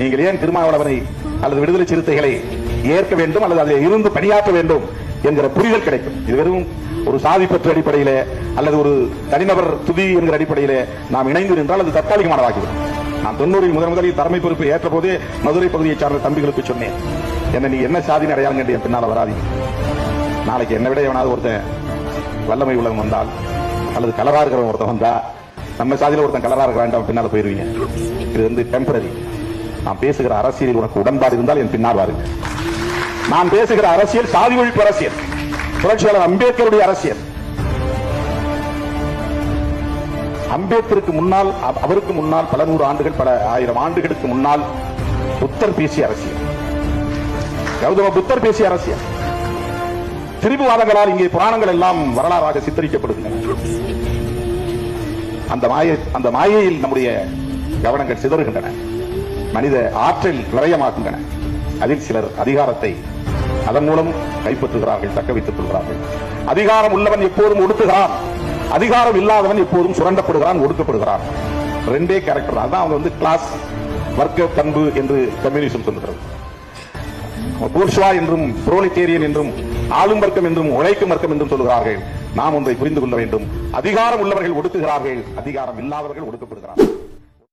நீங்கள் ஏன் திருமாவளவனை அல்லது விடுதலை சிறுத்தைகளை ஏற்க வேண்டும் அல்லது அதில் இருந்து பணியாற்ற வேண்டும் என்கிற புரிதல் கிடைக்கும். இது வெறும் ஒரு சாதி பற்று அடிப்படையிலே அல்லது ஒரு தனிநபர் துதி என்கிற அடிப்படையிலே நாம் இணைந்து நின்றால் அது தற்காலிகமானதாகிவிடும் நான் தொண்ணூறில் முதன் முதலில் தலைமை பொறுப்பு ஏற்ற போதே மதுரை பகுதியை சார்ந்த தம்பிகளுக்கு சொன்னேன். என்ன நீ என்ன சாதி அடையாளம் கண்டு என் பின்னால் வராதீங்க. நாளைக்கு என்னை விட எவனாவது ஒருத்தன் வல்லமை உள்ளவன் வந்தால் அல்லது கலரா இருக்கிறவன் ஒருத்தன் வந்தா நம்ம சாதியில் ஒருத்தன் கலரா இருக்க வேண்டாம் பின்னால் போயிருவீங்க. இது வந்து டெம்பரரி நான் பேசுகிற அரசியலில் உனக்கு உடன்பாடு இருந்தால் என் பின்னால் வாருங்க நான் பேசுகிற அரசியல் சாதி ஒழிப்பு அரசியல். புரட்சியாளர் அம்பேத்கருடைய அரசியல். அம்பேத்கருக்கு முன்னால் அவருக்கு முன்னால் பல நூறு ஆண்டுகள் பல ஆயிரம் ஆண்டுகளுக்கு முன்னால் புத்தர் பேசிய அரசியல். கௌதம புத்தர் பேசிய அரசியல். திரிபுவாதங்களால் இங்கே புராணங்கள் எல்லாம் வரலாறாக சித்தரிக்கப்படுகின்றன. அந்த மாயை அந்த மாயையில் நம்முடைய கவனங்கள் சிதறுகின்றன. மனித ஆற்றல் விரயமாக்குகின்றன அதில் சிலர் அதிகாரத்தை அதன் மூலம் கைப்பற்றுகிறார்கள் தக்க வைத்துக் கொள்கிறார்கள். அதிகாரம் உள்ளவன் எப்போதும் ஒடுக்குகிறான். அதிகாரம் இல்லாதவன் எப்போதும் சுரண்டப்படுகிறான் ஒடுக்கப்படுகிறான். ரெண்டே கேரக்டர் அதான் அவங்க வந்து கிளாஸ் வர்க்க பண்பு என்று கம்யூனிசம் சொல்லுகிறது. பூர்ஷ்வா என்றும் புரோலிட்டேரியன் என்றும் ஆளும் வர்க்கம் என்றும் உழைக்கும் வர்க்கம் என்றும் சொல்கிறார்கள் நாம் ஒன்றை புரிந்து கொள்ள வேண்டும். அதிகாரம் உள்ளவர்கள் ஒடுக்குகிறார்கள். அதிகாரம் இல்லாதவர்கள் ஒடுக்கப்படுகிறார்கள்.